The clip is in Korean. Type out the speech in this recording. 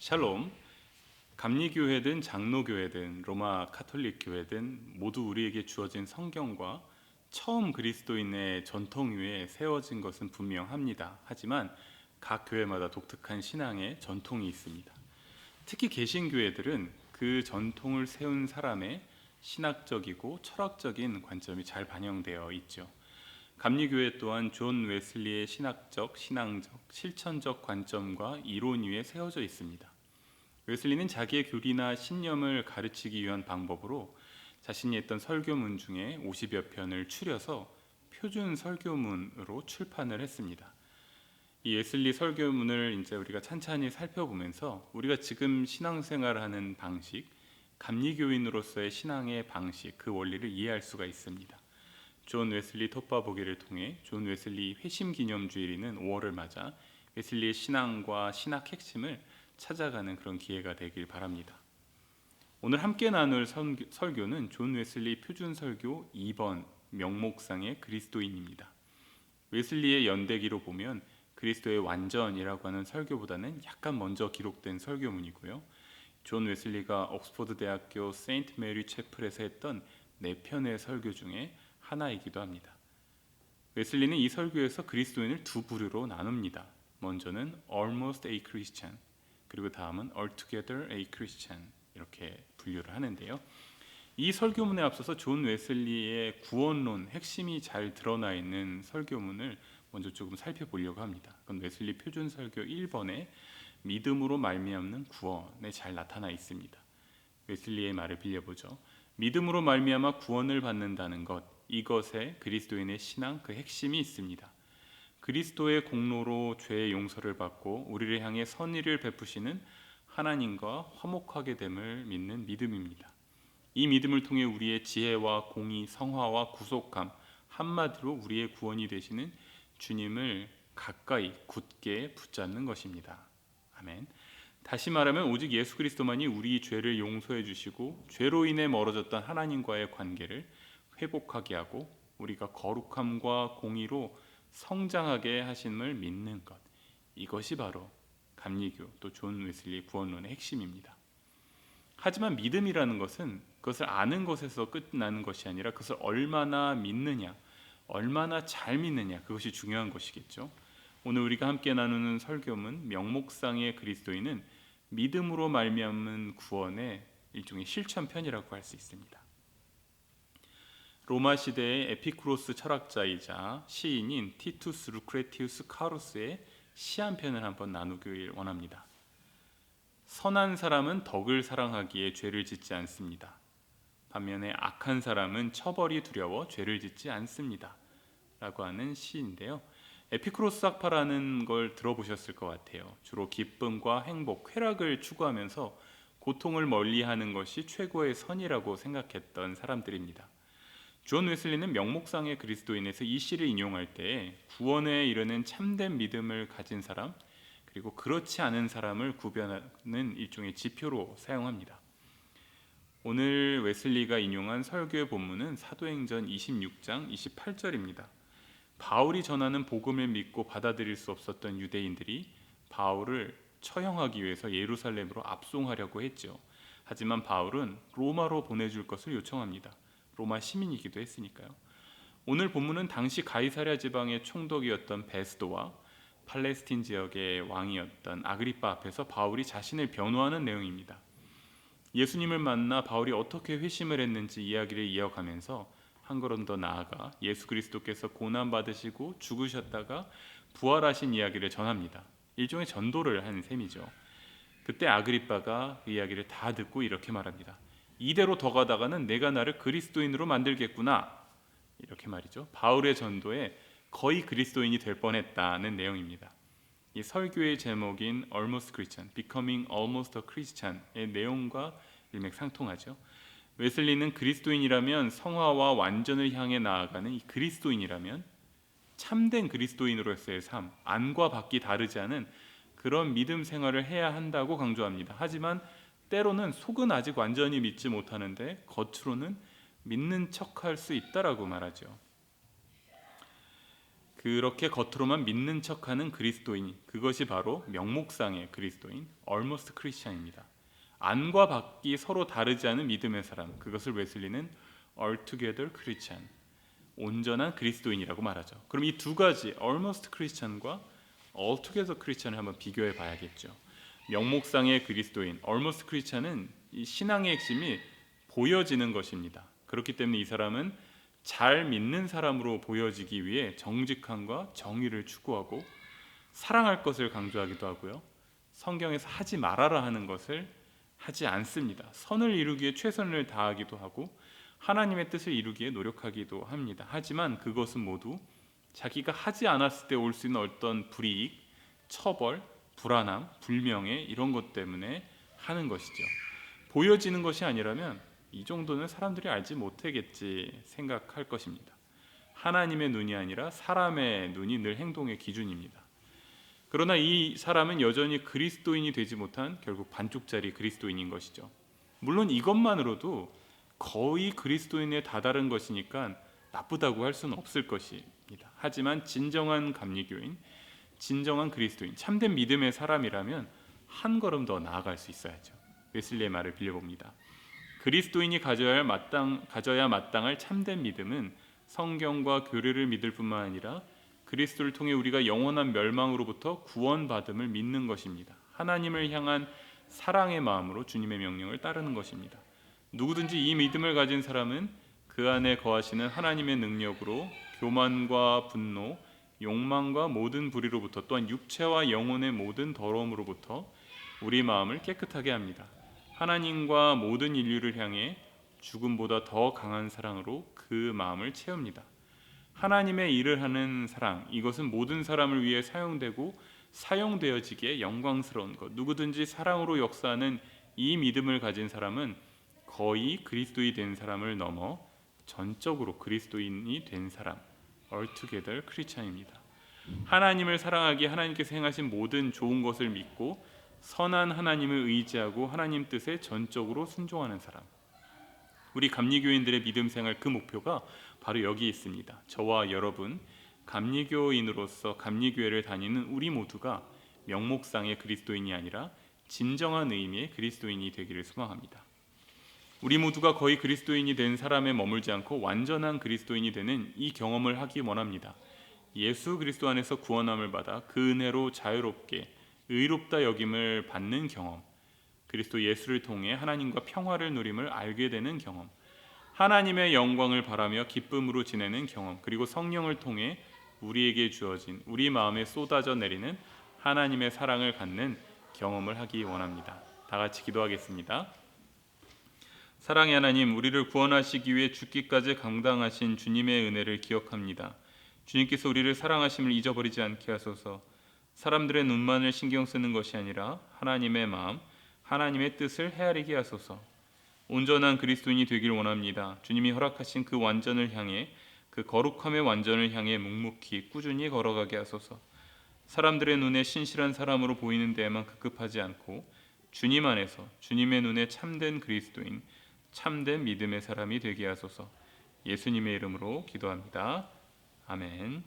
샬롬. 감리교회든 장로교회든 로마 카톨릭 교회든 모두 우리에게 주어진 성경과 처음 그리스도인의 전통 위에 세워진 것은 분명합니다. 하지만 각 교회마다 독특한 신앙의 전통이 있습니다. 특히 개신교회들은 그 전통을 세운 사람의 신학적이고 철학적인 관점이 잘 반영되어 있죠. 감리교회 또한 존 웨슬리의 신학적, 신앙적, 실천적 관점과 이론 위에 세워져 있습니다. 웨슬리는 자기의 교리나 신념을 가르치기 위한 방법으로 자신이 했던 설교문 중에 50여 편을 추려서 표준 설교문으로 출판을 했습니다. 이 웨슬리 설교문을 이제 우리가 찬찬히 살펴보면서 우리가 지금 신앙생활하는 방식, 감리교인으로서의 신앙의 방식, 그 원리를 이해할 수가 있습니다. 존 웨슬리 톱바 보기를 통해 존 웨슬리 회심 기념 주일이는 5월을 맞아 웨슬리의 신앙과 신학 핵심을 찾아가는 그런 기회가 되길 바랍니다. 오늘 함께 나눌 설교는 존 웨슬리 표준 설교 2번 명목상의 그리스도인입니다. 웨슬리의 연대기로 보면 그리스도의 완전이라고 하는 설교보다는 약간 먼저 기록된 설교문이고요. 존 웨슬리가 옥스퍼드 대학교 세인트 메리 채플에서 했던 네 편의 설교 중에 하나이기도 합니다. 웨슬리는 이 설교에서 그리스도인을 두 부류로 나눕니다. 먼저는 almost a Christian 그리고 다음은 altogether a Christian 이렇게 분류를 하는데요. 이 설교문에 앞서서 존 웨슬리의 구원론 핵심이 잘 드러나 있는 설교문을 먼저 조금 살펴보려고 합니다. 그건 웨슬리 표준 설교 1번에 믿음으로 말미암는 구원에 잘 나타나 있습니다. 웨슬리의 말을 빌려보죠. 믿음으로 말미암아 구원을 받는다는 것 이것에 그리스도인의 신앙 그 핵심이 있습니다. 그리스도의 공로로 죄의 용서를 받고 우리를 향해 선의를 베푸시는 하나님과 화목하게 됨을 믿는 믿음입니다. 이 믿음을 통해 우리의 지혜와 공의, 성화와 구속함 한마디로 우리의 구원이 되시는 주님을 가까이 굳게 붙잡는 것입니다. 아멘. 다시 말하면 오직 예수 그리스도만이 우리 죄를 용서해 주시고 죄로 인해 멀어졌던 하나님과의 관계를 회복하게 하고 우리가 거룩함과 공의로 성장하게 하심을 믿는 것. 이것이 바로 감리교 또 존 웨슬리 구원론의 핵심입니다. 하지만 믿음이라는 것은 그것을 아는 것에서 끝나는 것이 아니라 그것을 얼마나 믿느냐, 얼마나 잘 믿느냐 그것이 중요한 것이겠죠. 오늘 우리가 함께 나누는 설교문 명목상의 그리스도인은 믿음으로 말미암은 구원의 일종의 실천편이라고 할 수 있습니다. 로마 시대의 에피쿠로스 철학자이자 시인인 티투스 루크레티우스 카루스의 시 한 편을 한번 나누길 원합니다. 선한 사람은 덕을 사랑하기에 죄를 짓지 않습니다. 반면에 악한 사람은 처벌이 두려워 죄를 짓지 않습니다. 라고 하는 시인데요. 에피크로스 학파라는 걸 들어보셨을 것 같아요. 주로 기쁨과 행복, 쾌락을 추구하면서 고통을 멀리하는 것이 최고의 선이라고 생각했던 사람들입니다. 존 웨슬리는 명목상의 그리스도인에서 이 시를 인용할 때 구원에 이르는 참된 믿음을 가진 사람 그리고 그렇지 않은 사람을 구별하는 일종의 지표로 사용합니다. 오늘 웨슬리가 인용한 설교의 본문은 사도행전 26장 28절입니다. 바울이 전하는 복음을 믿고 받아들일 수 없었던 유대인들이 바울을 처형하기 위해서 예루살렘으로 압송하려고 했죠. 하지만 바울은 로마로 보내줄 것을 요청합니다. 로마 시민이기도 했으니까요. 오늘 본문은 당시 가이사랴 지방의 총독이었던 베스도와 팔레스틴 지역의 왕이었던 아그리파 앞에서 바울이 자신을 변호하는 내용입니다. 예수님을 만나 바울이 어떻게 회심을 했는지 이야기를 이어가면서 한 걸음 더 나아가 예수 그리스도께서 고난 받으시고 죽으셨다가 부활하신 이야기를 전합니다. 일종의 전도를 한 셈이죠. 그때 아그리빠가 그 이야기를 다 듣고 이렇게 말합니다. 이대로 더 가다가는 내가 나를 그리스도인으로 만들겠구나. 이렇게 말이죠. 바울의 전도에 거의 그리스도인이 될 뻔했다는 내용입니다. 이 설교의 제목인 Almost Christian, Becoming Almost a Christian의 내용과 일맥상통하죠. 웨슬리는 그리스도인이라면 성화와 완전을 향해 나아가는 이 그리스도인이라면 참된 그리스도인으로서의 삶, 안과 밖이 다르지 않은 그런 믿음 생활을 해야 한다고 강조합니다. 하지만 때로는 속은 아직 완전히 믿지 못하는데 겉으로는 믿는 척할 수 있다라고 말하죠. 그렇게 겉으로만 믿는 척하는 그리스도인 그것이 바로 명목상의 그리스도인 almost 크리스천입니다. 안과 밖이 서로 다르지 않은 믿음의 사람 그것을 웨슬리는 altogether Christian 온전한 그리스도인이라고 말하죠. 그럼 이 두 가지 almost 크리스천과 altogether 크리스천을 한번 비교해 봐야겠죠. 명목상의 그리스도인 almost 크리스천은 이 신앙의 핵심이 보여지는 것입니다. 그렇기 때문에 이 사람은 잘 믿는 사람으로 보여지기 위해 정직함과 정의를 추구하고 사랑할 것을 강조하기도 하고요. 성경에서 하지 말아라 하는 것을 하지 않습니다. 선을 이루기 위해 최선을 다하기도 하고 하나님의 뜻을 이루기에 노력하기도 합니다. 하지만 그것은 모두 자기가 하지 않았을 때 올 수 있는 어떤 불이익, 처벌, 불안함, 불명예 이런 것 때문에 하는 것이죠. 보여지는 것이 아니라면 이 정도는 사람들이 알지 못하겠지 생각할 것입니다. 하나님의 눈이 아니라 사람의 눈이 늘 행동의 기준입니다. 그러나 이 사람은 여전히 그리스도인이 되지 못한 결국 반쪽짜리 그리스도인인 것이죠. 물론 이것만으로도 거의 그리스도인에 다다른 것이니까 나쁘다고 할 수는 없을 것입니다. 하지만 진정한 감리교인, 진정한 그리스도인, 참된 믿음의 사람이라면 한 걸음 더 나아갈 수 있어야죠. 웨슬리의 말을 빌려봅니다. 그리스도인이 가져야 할 마땅 가져야 마땅할 참된 믿음은 성경과 교리를 믿을 뿐만 아니라 그리스도를 통해 우리가 영원한 멸망으로부터 구원받음을 믿는 것입니다. 하나님을 향한 사랑의 마음으로 주님의 명령을 따르는 것입니다. 누구든지 이 믿음을 가진 사람은 그 안에 거하시는 하나님의 능력으로 교만과 분노, 욕망과 모든 불의로부터 또한 육체와 영혼의 모든 더러움으로부터 우리 마음을 깨끗하게 합니다. 하나님과 모든 인류를 향해 죽음보다 더 강한 사랑으로 그 마음을 채웁니다. 하나님의 일을 하는 사랑 이것은 모든 사람을 위해 사용되고 사용되어지기에 영광스러운 것. 누구든지 사랑으로 역사하는 이 믿음을 가진 사람은 거의 그리스도이 된 사람을 넘어 전적으로 그리스도인이 된 사람, altogether 크리스찬입니다. 하나님을 사랑하기 하나님께서 행하신 모든 좋은 것을 믿고 선한 하나님을 의지하고 하나님 뜻에 전적으로 순종하는 사람. 우리 감리교인들의 믿음 생활 그 목표가 바로 여기 있습니다. 저와 여러분 감리교인으로서 감리교회를 다니는 우리 모두가 명목상의 그리스도인이 아니라 진정한 의미의 그리스도인이 되기를 소망합니다. 우리 모두가 거의 그리스도인이 된 사람에 머물지 않고 완전한 그리스도인이 되는 이 경험을 하기 원합니다. 예수 그리스도 안에서 구원함을 받아 그 은혜로 자유롭게 의롭다 여김을 받는 경험, 그리스도 예수를 통해 하나님과 평화를 누림을 알게 되는 경험, 하나님의 영광을 바라며 기쁨으로 지내는 경험, 그리고 성령을 통해 우리에게 주어진 우리 마음에 쏟아져 내리는 하나님의 사랑을 갖는 경험을 하기 원합니다. 다 같이 기도하겠습니다. 사랑의 하나님, 우리를 구원하시기 위해 죽기까지 감당하신 주님의 은혜를 기억합니다. 주님께서 우리를 사랑하심을 잊어버리지 않게 하소서. 사람들의 눈만을 신경 쓰는 것이 아니라 하나님의 마음, 하나님의 뜻을 헤아리게 하소서. 온전한 그리스도인이 되길 원합니다. 주님이 허락하신 그 완전을 향해 그 거룩함의 완전을 향해 묵묵히 꾸준히 걸어가게 하소서. 사람들의 눈에 신실한 사람으로 보이는 데에만 급급하지 않고 주님 안에서 주님의 눈에 참된 그리스도인, 참된 믿음의 사람이 되게 하소서. 예수님의 이름으로 기도합니다. 아멘.